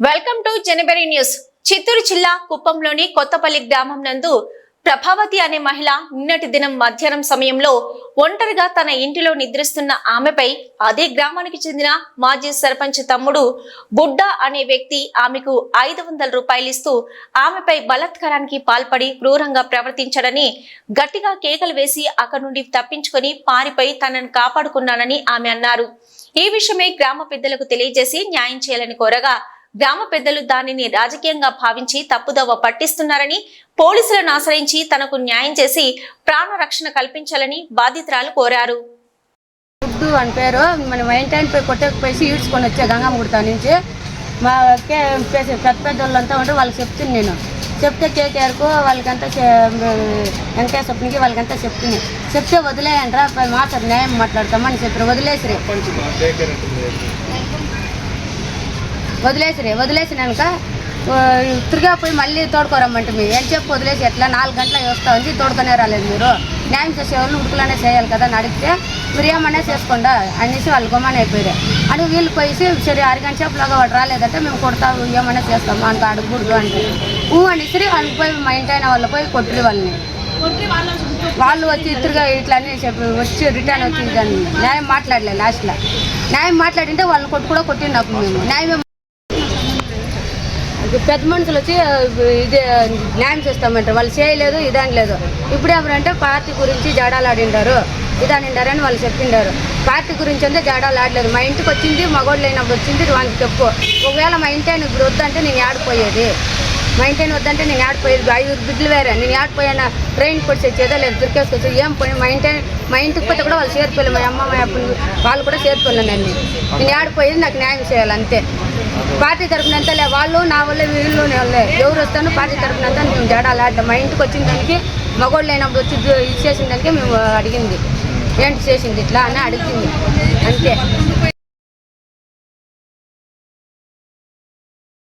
Welcome to Janaberi news. Chittoor జిల్లా కుప్పంలోని కొత్తపల్లి గ్రామం నందు ప్రభావతి అనే మహిళ నిన్నటి దినం మధ్యాహ్నం సమయంలో ఒంటరిగా తన ఇంటిలో నిద్రిస్తున్న ఆమెపై అదే గ్రామానికి చెందిన మాజీ సర్పంచ్ తమ్ముడు బుడ్డా అనే వ్యక్తి ఆమెకు ఐదు వందల రూపాయలు ఇస్తూ ఆమెపై బలాత్కారానికి పాల్పడి క్రూరంగా ప్రవర్తించడని గట్టిగా కేకలు వేసి అక్కడి నుండి తప్పించుకొని పారిపోయి తనను కాపాడుకున్నానని ఆమె అన్నారు. ఈ విషయమై గ్రామ పెద్దలకు తెలియజేసి న్యాయం చేయాలని కోరగా గ్రామ పెద్దలు దానిని రాజకీయంగా భావించి తప్పుదవ్వ పట్టిస్తున్నారని పోలీసులను ఆశ్రయించి తనకు న్యాయం చేసి ప్రాణ రక్షణ కల్పించాలని బాధితురాలు కోరారు. గుడ్డు అని పేరు. మన వైంటైన్ పోయి కొట్టకపోయి ఈడ్చుకొని వచ్చా గంగమ్మగుడితో నుంచి మా కే పెద్ద పెద్ద వాళ్ళంతా ఉంటే వాళ్ళకి చెప్తుంది నేను. చెప్తే కేకేఆర్కు వాళ్ళకంతా వెంకటేశ్వరనికి వాళ్ళకంతా చెప్తుంది చెప్తే వదిలేయండ్రా మాట్లాడు న్యాయం మాట్లాడతామని చెప్పారు వదిలేసిరి. వదిలేసిరి వదిలేసినాక తిరిగా పోయి మళ్ళీ తోడుకోరమ్మంటే మీరు. ఏం చెప్పి వదిలేసి ఎట్లా నాలుగు గంటల వస్తా ఉంది తోడుకొనే రాలేదు మీరు. న్యాయం చేసే వాళ్ళు ఉడుకులనే చేయాలి కదా అని అడిగితే మీరు ఏమన్నా చేసుకోండా? అనేసి వాళ్ళు గొమ్మన అయిపోయారు. అని వీళ్ళు పోయేసి సరే అరగంట సేపులాగా వాడు రాలేదంటే మేము కొడతాము ఏమన్నా చేస్తాము? అంత అడగకూడదు అంటే ఊ అనేసి వాళ్ళకి పోయి మా ఇంటి అయిన వాళ్ళు పోయి కొట్టిరి వాళ్ళని. వాళ్ళు వచ్చి తిరిగా ఇట్లా అని చెప్పి వచ్చి రిటర్న్ వచ్చి న్యాయం మాట్లాడలే లాస్ట్లో. న్యాయం మాట్లాడింటే వాళ్ళని కొట్టు కూడా కొట్టిండు మేము. న్యాయం పెద్ద మనుషులు వచ్చి ఇదే న్యాయం చేస్తామంటారు. వాళ్ళు చేయలేదు ఇదాని లేదు. ఇప్పుడు ఏమంటే పార్టీ గురించి జాడాలాడిండారు. ఇదానిండారని వాళ్ళు చెప్పిండారు. పార్టీ గురించి అంతే జాడాలు ఆడలేదు మా ఇంటికి వచ్చింది మగోళ్ళు అయినప్పుడు వచ్చింది వాళ్ళకి చెప్పు. ఒకవేళ మా ఇంటి ఆయన ఇప్పుడు వద్దంటే నేను ఆడిపోయేది మా ఇంటి ఆయన వద్దంటే నేను ఆడిపోయేది ఐదు బిడ్డలు వేరే. నేను ఆడిపోయాను ట్రైన్ కొట్టి వచ్చేదో లేదు దొరికేసుకొచ్చి ఏం పోయి మా ఇంటి మా ఇంటికి పోతే కూడా వాళ్ళు చేరిపోలేదు మా అమ్మ మా అప్పుడు వాళ్ళు కూడా చేరిపోలే నన్ను. నేను ఆడిపోయేది నాకు న్యాయం చేయాలి అంతే పార్టీ తరపున లే వాళ్ళు నా వల్ల వీళ్ళు వాళ్ళే. ఎవరు వస్తాను పార్టీ తరపున అంతా మేము జడాలు ఆడతాం మా ఇంటికి వచ్చిన దానికి మగోళ్ళు అయినప్పుడు వచ్చి ఇది ఇచ్చేసిన దానికి మేము అడిగింది. ఏంటి చేసింది ఇట్లా అని అడిగింది. అంతే.